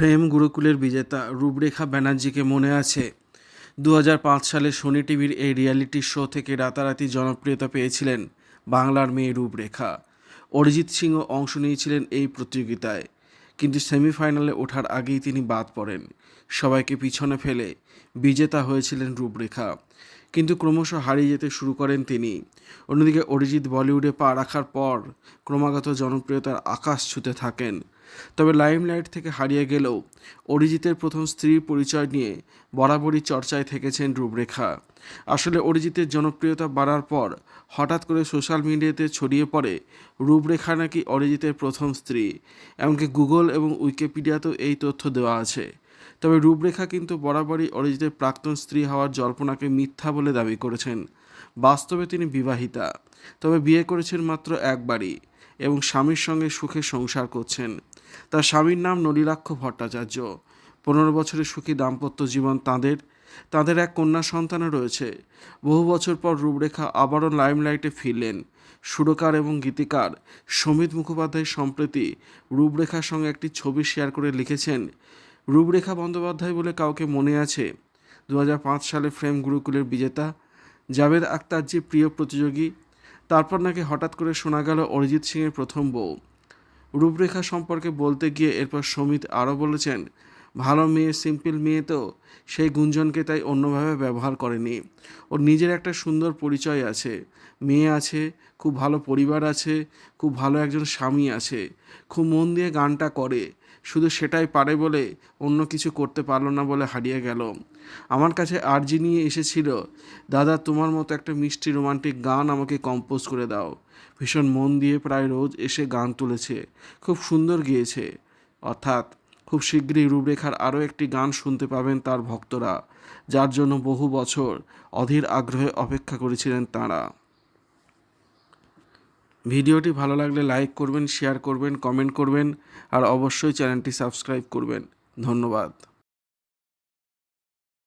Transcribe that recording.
Frame গুরুকুলের বিজেতা রূপরেখা ব্যানার্জিকে মনে আছে। দু হাজার পাঁচ সালে সোনি টিভির এই রিয়ালিটি শো থেকে রাতারাতি জনপ্রিয়তা পেয়েছিলেন বাংলার মেয়ে রূপরেখা। অরিজিৎ সিংও অংশ নিয়েছিলেন এই প্রতিযোগিতায়। কিন্তু সেমিফাইনালে ওঠার আগেই তিনি বাদ পড়েন। সবাইকে পিছনে ফেলে বিজেতা হয়েছিলেন রূপরেখা। কিন্তু ক্রমশ হারিয়ে যেতে শুরু করেন তিনি। অন্যদিকে অরিজিৎ বলিউডে পা রাখার পর ক্রমাগত জনপ্রিয়তার আকাশ ছুতে থাকেন। তবে লাইমলাইট থেকে হারিয়ে গেলেও অরিজিতের প্রথম স্ত্রীর পরিচয় নিয়ে বরাবরই চর্চায় থেকেছেন রূপরেখা। আসলে অরিজিতের জনপ্রিয়তা বাড়ার পর হঠাৎ করে সোশ্যাল মিডিয়াতে ছড়িয়ে পড়ে রূপরেখা নাকি অরিজিতের প্রথম স্ত্রী। এমনকি গুগল এবং উইকিপিডিয়াতেও এই তথ্য দেওয়া আছে। তবে রূপরেখা কিন্তু বরাবরই অরিজিতের প্রাক্তন স্ত্রী হওয়ার জল্পনাকে মিথ্যা বলে দাবি করেছেন। বাস্তবে তিনি বিবাহিতা। তবে বিয়ে করেছেন মাত্র একবারই এবং স্বামীর সঙ্গে সুখে সংসার করছেন। তার স্বামীর নাম নলিলাক্ষ ভট্টাচার্য। পনেরো বছরের সুখী দাম্পত্য জীবন তাঁদের। তাদের এক কন্যা সন্তানও রয়েছে। বহু বছর পর রূপরেখা আবারও লাইমলাইটে ফিরলেন। সুরকার এবং গীতিকার সমিত মুখোপাধ্যায় সম্প্রতি রূপরেখার সঙ্গে একটি ছবি শেয়ার করে লিখেছেন রূপরেখা বন্দ্যোপাধ্যায় বলে কাউকে মনে আছে? দু হাজার পাঁচ সালে ফ্রেম গুরুকুলের বিজেতা জাভেদ আক্তার যে প্রিয় প্রতিযোগী, তারপর নাকি হঠাৎ করে শোনা গেল অরিজিৎ সিংয়ের প্রথম বউ। রূপরেখা সম্পর্কে বলতে গিয়ে এরপর সমিত আরও বলেছেন ভালো মেয়ে সিম্পল মেয়ে তো? সেই গুঞ্জনকে তাই অন্যভাবে ব্যবহার করেনি। ওর নিজের একটা সুন্দর পরিচয় আছে। মেয়ে আছে, খুব ভালো পরিবার আছে, খুব ভালো একজন স্বামী আছে। খুব মন দিয়ে গানটা করে। শুধু সেটাই পারে বলে অন্য কিছু করতে পারল না বলে হারিয়ে গেল। আমার কাছে আর্জি নিয়ে এসেছিল, দাদা, তোমার মতো একটা মিষ্টি রোমান্টিক গান আমাকে কম্পোজ করে দাও। ভীষণ মন দিয়ে প্রায় রোজ এসে গান তুলেছে। খুব সুন্দর গেয়েছে। অর্থাৎ খুব শীঘ্রই রূপরেখার আরও একটি গান শুনতে পাবেন তার ভক্তরা, যার জন্য বহু বছর অধীর আগ্রহে অপেক্ষা করেছিলেন তাঁরা। ভিডিওটি ভালো লাগলে লাইক করবেন, শেয়ার করবেন, কমেন্ট করবেন, আর অবশ্যই চ্যানেলটি সাবস্ক্রাইব করবেন। ধন্যবাদ।